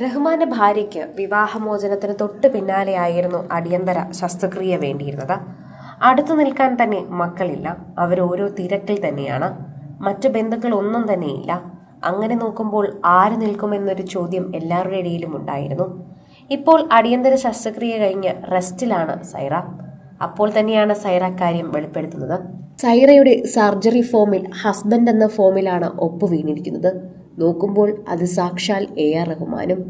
റഹ്മാന്റെ ഭാര്യയ്ക്ക് വിവാഹമോചനത്തിന് തൊട്ട് പിന്നാലെയായിരുന്നു അടിയന്തര ശസ്ത്രക്രിയ വേണ്ടിയിരുന്നത്. അടുത്തു നിൽക്കാൻ തന്നെ മക്കളില്ല. അവരോരോ തിരക്കിൽ തന്നെയാണ്. മറ്റു ബന്ധുക്കൾ ഒന്നും തന്നെയില്ല അങ്ങനെ നോക്കുമ്പോൾ ആര് നിൽക്കുമെന്നൊരു ചോദ്യം എല്ലാവരുടെ ഇടയിലും ഉണ്ടായിരുന്നു. ഇപ്പോൾ അടിയന്തര ശസ്ത്രക്രിയ കഴിഞ്ഞ് റെസ്റ്റിലാണ് സൈറ. അപ്പോൾ തന്നെയാണ് സൈറ കാര്യം വെളിപ്പെടുത്തുന്നത്. സൈറയുടെ സർജറി ഫോമിൽ ഹസ്ബൻഡ് എന്ന ഫോമിലാണ് ഒപ്പ് വീണിരിക്കുന്നത് നോക്കുമ്പോൾ അത് സാക്ഷാൽ എ ആർ റഹ്മാനും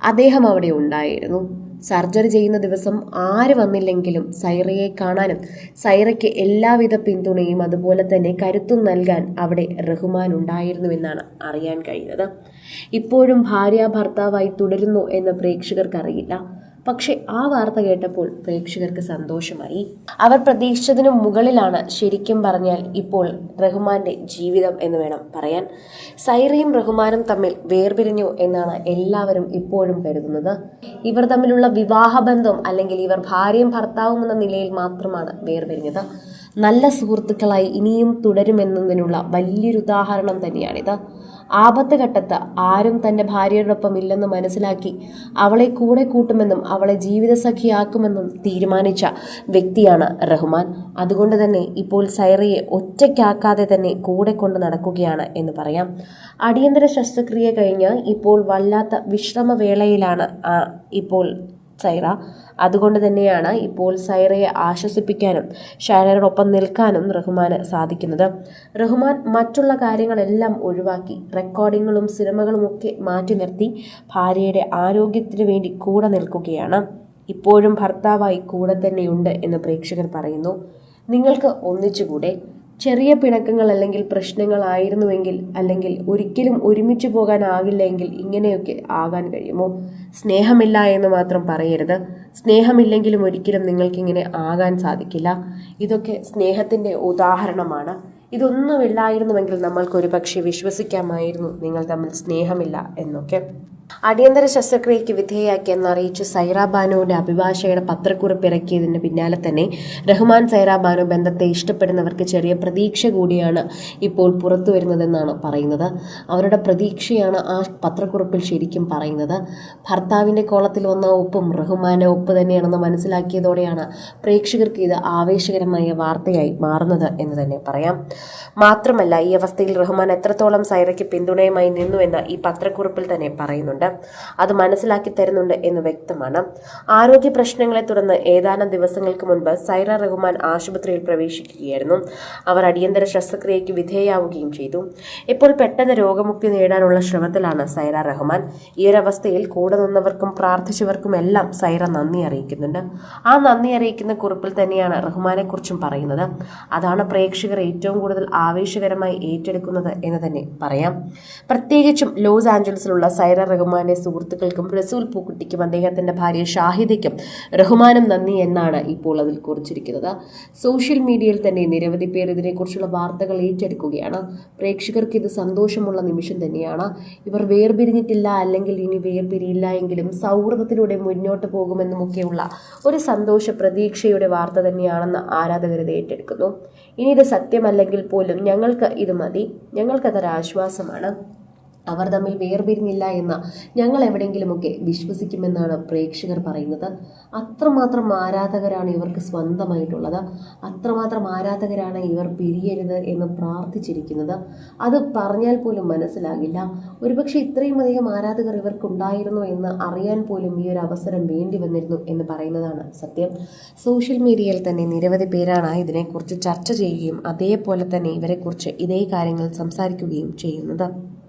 അദ്ദേഹം അവിടെ ഉണ്ടായിരുന്നു. സർജറി ചെയ്യുന്ന ദിവസം ആര് വന്നില്ലെങ്കിലും സൈറയെ കാണാനും സൈറയ്ക്ക് എല്ലാവിധ പിന്തുണയും അതുപോലെ തന്നെ കരുത്തും നൽകാൻ അവിടെ റഹ്മാൻ ഉണ്ടായിരുന്നുവെന്നാണ് അറിയാൻ കഴിയുന്നത് ഇപ്പോഴും ഭാര്യ ഭർത്താവായി തുടരുന്നു എന്ന് പ്രേക്ഷകർക്കറിയില്ല. പക്ഷെ ആ വാർത്ത കേട്ടപ്പോൾ പ്രേക്ഷകർക്ക് സന്തോഷമായി. അവർ പ്രതീക്ഷിച്ചതിനു മുകളിലാണ് ശരിക്കും പറഞ്ഞാൽ ഇപ്പോൾ റഹ്മാന്റെ ജീവിതം എന്ന് വേണം പറയാൻ. സൈറയും റഹ്മാനും തമ്മിൽ വേർപിരിഞ്ഞു എന്നാണ് എല്ലാവരും ഇപ്പോഴും കരുതുന്നത്. ഇവർ തമ്മിലുള്ള വിവാഹബന്ധം അല്ലെങ്കിൽ ഇവർ ഭാര്യയും ഭർത്താവും എന്ന നിലയിൽ മാത്രമാണ് വേർപിരിഞ്ഞത്. നല്ല സുഹൃത്തുക്കളായി ഇനിയും തുടരുമെന്നതിനുള്ള വലിയൊരു ഉദാഹരണം തന്നെയാണിത്. ആപത്ത് ഘട്ടത്ത് ആരും തന്റെ ഭാര്യയോടൊപ്പം ഇല്ലെന്ന് മനസ്സിലാക്കി അവളെ കൂടെ കൂട്ടുമെന്നും അവളെ ജീവിതസഖിയാക്കുമെന്നും തീരുമാനിച്ച വ്യക്തിയാണ് റഹ്മാൻ. അതുകൊണ്ട് തന്നെ ഇപ്പോൾ സൈറയെ ഒറ്റയ്ക്കാക്കാതെ തന്നെ കൂടെ കൊണ്ട് നടക്കുകയാണ് എന്ന് പറയാം. അടിയന്തര ശസ്ത്രക്രിയ കഴിഞ്ഞ് ഇപ്പോൾ വല്ലാത്ത വിശ്രമവേളയിലാണ് ഇപ്പോൾ സൈറ അതുകൊണ്ട് തന്നെയാണ് ഇപ്പോൾ സൈറയെ ആശ്വസിപ്പിക്കാനും ഷാനയോടൊപ്പം നിൽക്കാനും റഹ്മാന് സാധിക്കുന്നത്. റഹ്മാൻ മറ്റുള്ള കാര്യങ്ങളെല്ലാം ഒഴിവാക്കി റെക്കോർഡിങ്ങുകളും സിനിമകളും ഒക്കെ മാറ്റി നിർത്തി ഭാര്യയുടെ ആരോഗ്യത്തിന് വേണ്ടി കൂടെ നിൽക്കുകയാണ്. ഇപ്പോഴും ഭർത്താവായി കൂടെ തന്നെയുണ്ട് എന്ന് പ്രേക്ഷകർ പറയുന്നു. നിങ്ങൾക്ക് ഒന്നിച്ചുകൂടെ ചെറിയ പിണക്കങ്ങൾ അല്ലെങ്കിൽ പ്രശ്നങ്ങളായിരുന്നുവെങ്കിൽ അല്ലെങ്കിൽ ഒരിക്കലും ഒരുമിച്ച് പോകാനാകില്ലെങ്കിൽ ഇങ്ങനെയൊക്കെ ആകാൻ കഴിയുമോ? സ്നേഹമില്ല എന്ന് മാത്രം പറയരുത്. സ്നേഹമില്ലെങ്കിലും ഒരിക്കലും നിങ്ങൾക്കിങ്ങനെ ആകാൻ സാധിക്കില്ല. ഇതൊക്കെ സ്നേഹത്തിന്റെ ഉദാഹരണമാണ്. ഇതൊന്നുമില്ലായിരുന്നുവെങ്കിൽ നമ്മൾക്കൊരു പക്ഷേ വിശ്വസിക്കാമായിരുന്നു നിങ്ങൾ തമ്മിൽ സ്നേഹമില്ല എന്നൊക്കെ. അടിയന്തര ശസ്ത്രക്രിയയ്ക്ക് വിധേയയാക്കിയെന്ന് അറിയിച്ച് സൈറ ബാനുവിന്റെ അഭിഭാഷകയുടെ പത്രക്കുറിപ്പ് ഇറക്കിയതിന് പിന്നാലെ തന്നെ റഹ്മാൻ സൈറ ബാനു ബന്ധത്തെ ഇഷ്ടപ്പെടുന്നവർക്ക് ചെറിയ പ്രതീക്ഷ കൂടിയാണ് ഇപ്പോൾ പുറത്തു വരുന്നതെന്നാണ് പറയുന്നത്. അവരുടെ പ്രതീക്ഷയാണ് ആ പത്രക്കുറിപ്പിൽ ശരിക്കും പറയുന്നത്. ഭർത്താവിന്റെ കോളത്തിൽ വന്ന ഒപ്പും റഹ്മാന്റെ ഒപ്പ് തന്നെയാണെന്ന് മനസ്സിലാക്കിയതോടെയാണ് പ്രേക്ഷകർക്ക് ഇത് ആവേശകരമായ വാർത്തയായി മാറുന്നത് എന്ന് തന്നെ പറയാം. മാത്രമല്ല ഈ അവസ്ഥയിൽ റഹ്മാൻ എത്രത്തോളം സൈറയ്ക്ക് പിന്തുണയുമായി നിന്നുവെന്ന് ഈ പത്രക്കുറിപ്പിൽ തന്നെ പറയുന്നുണ്ട്. അത് മനസ്സിലാക്കി തരുന്നുണ്ട് എന്ന് വ്യക്തമാണ്. ആരോഗ്യ പ്രശ്നങ്ങളെ തുടർന്ന് ഏതാനും ദിവസങ്ങൾക്ക് മുൻപ് സൈറ റഹ്മാൻ ആശുപത്രിയിൽ പ്രവേശിക്കുകയായിരുന്നു. അവർ അടിയന്തര ശസ്ത്രക്രിയയ്ക്ക് വിധേയാവുകയും ചെയ്തു. ഇപ്പോൾ പെട്ടെന്ന് രോഗമുക്തി നേടാനുള്ള ശ്രമത്തിലാണ് സൈറ റഹ്മാൻ. ഈ ഒരു അവസ്ഥയിൽ കൂടെ നിന്നവർക്കും പ്രാർത്ഥിച്ചവർക്കും എല്ലാം സൈറ നന്ദി അറിയിക്കുന്നുണ്ട്. ആ നന്ദി അറിയിക്കുന്ന കുറിപ്പിൽ തന്നെയാണ് റഹ്മാനെ കുറിച്ചും പറയുന്നത്. അതാണ് പ്രേക്ഷകർ ഏറ്റവും കൂടുതൽ ആവേശകരമായി ഏറ്റെടുക്കുന്നത് എന്ന് തന്നെ പറയാം. പ്രത്യേകിച്ചും ലോസ് ആഞ്ചലസിലുള്ള സൈറ റഹ്മാന്റെ സുഹൃത്തുക്കൾക്കും റസൂൽ പൂക്കുട്ടിക്കും അദ്ദേഹത്തിന്റെ ഭാര്യ ഷാഹിദയ്ക്കും റഹ്മാനും നന്ദി എന്നാണ് ഇപ്പോൾ അതിൽ കുറിച്ചിരിക്കുന്നത്. സോഷ്യൽ മീഡിയയിൽ തന്നെ നിരവധി പേർ ഇതിനെക്കുറിച്ചുള്ള വാർത്തകൾ ഏറ്റെടുക്കുകയാണ്. പ്രേക്ഷകർക്ക് ഇത് സന്തോഷമുള്ള നിമിഷം തന്നെയാണ്. ഇവർ വേർപിരിഞ്ഞിട്ടില്ല അല്ലെങ്കിൽ ഇനി വേർപിരിയില്ല എങ്കിലും സൗഹൃദത്തിലൂടെ മുന്നോട്ട് പോകുമെന്നുമൊക്കെയുള്ള ഒരു സന്തോഷ പ്രതീക്ഷയുടെ വാർത്ത തന്നെയാണെന്ന് ആരാധകർ ഇത് ഏറ്റെടുക്കുന്നു. ഇനി ഇത് സത്യമല്ലെങ്കിൽ പോലും ഞങ്ങൾക്ക് ഇത് മതി. ഞങ്ങൾക്കതൊരു ആശ്വാസമാണ് അവർ തമ്മിൽ വേർപിരിഞ്ഞില്ല എന്ന് ഞങ്ങൾ എവിടെയെങ്കിലുമൊക്കെ വിശ്വസിക്കുമെന്നാണ് പ്രേക്ഷകർ പറയുന്നത്. അത്രമാത്രം ആരാധകരാണ് ഇവർക്ക് സ്വന്തമായിട്ടുള്ളത്. അത്രമാത്രം ആരാധകരാണ് ഇവർ പിരിയരുത് എന്ന് പ്രാർത്ഥിച്ചിരിക്കുന്നത്. അത് പറഞ്ഞാൽ പോലും മനസ്സിലാകില്ല. ഒരുപക്ഷെ ഇത്രയും അധികം ആരാധകർ ഇവർക്കുണ്ടായിരുന്നു എന്ന് അറിയാൻ പോലും ഈ ഒരു അവസരം വേണ്ടി വന്നിരുന്നു എന്ന് പറയുന്നതാണ് സത്യം. സോഷ്യൽ മീഡിയയിൽ തന്നെ നിരവധി പേരാണ് ഇതിനെക്കുറിച്ച് ചർച്ച ചെയ്യുകയും അതേപോലെ തന്നെ ഇവരെക്കുറിച്ച് ഇതേ കാര്യങ്ങൾ സംസാരിക്കുകയും ചെയ്യുന്നത്.